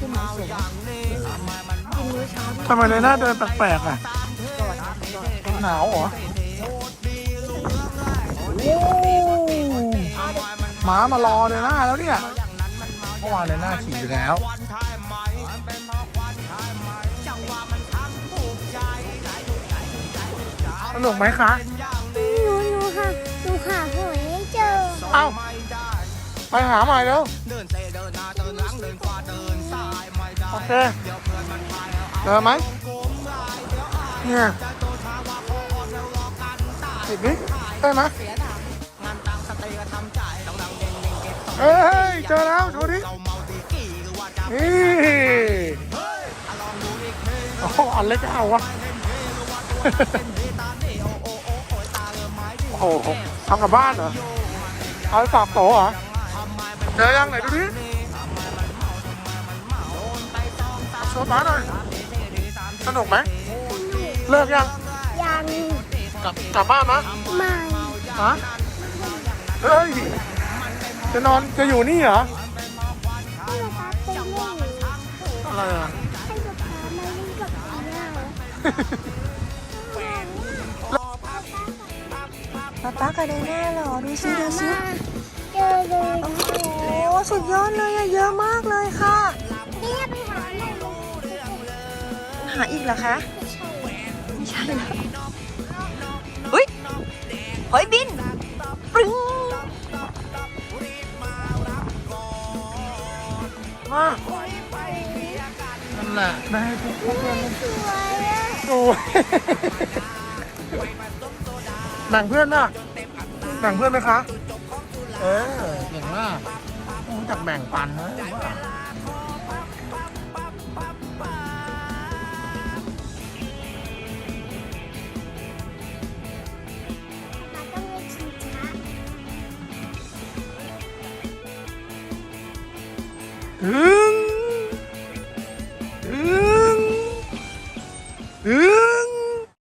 ที่มันสูงกินมื้อเช้าด้วยทำไมเลยหน้าเดินแปลกๆอะหนาวเหรอหมามารอเลยหน้าแล้วเนี่ยเมื่อวานเลยหน้าขี่ไปแล้วสนุกไหมคะ ไปหาใหม่แล้วโอเคเจอไหมเนี่ยติดไหมได้ไหมเอ้ยเจอแล้วดูดินี่โอ้โหอันเล็กเอาวะโอ้โหทำกับบ้านเหรอเอาไปฝากโตเหรอ เจอยังไหนดูดิโชว์ป้าหน่อยสนุกไหมเลิกยังยังกลับกลับบ้านมะไม่ฮะเฮ้ยจะนอนจะอยู่นี่เหรอให้ป๊าป๊าไปเล่นอะไรอะให้ป๊าป๊ามาเล่นกับเราป๊าป๊ากับไดน่าเหรอ ดูซิดูซิเจอเลยโอ้ สุดยอดเลยอะเยอะมากเลยค่ะเนี่ยไปหาหน่อยหาอีกเหรอคะ ไม่ใช่ไม่ใช่แล้วเฮ้ยหอยบินปรึ้งมานั่นแหละได้ให้ทุกคนเลยสวยอะโอ้ยแบ่งเพื่อนน่ะแบ่งเพื่อนไหมคะ เออเก่งมาก รู้จะแบ่งปันนะว่าอึ้อึ้อึ้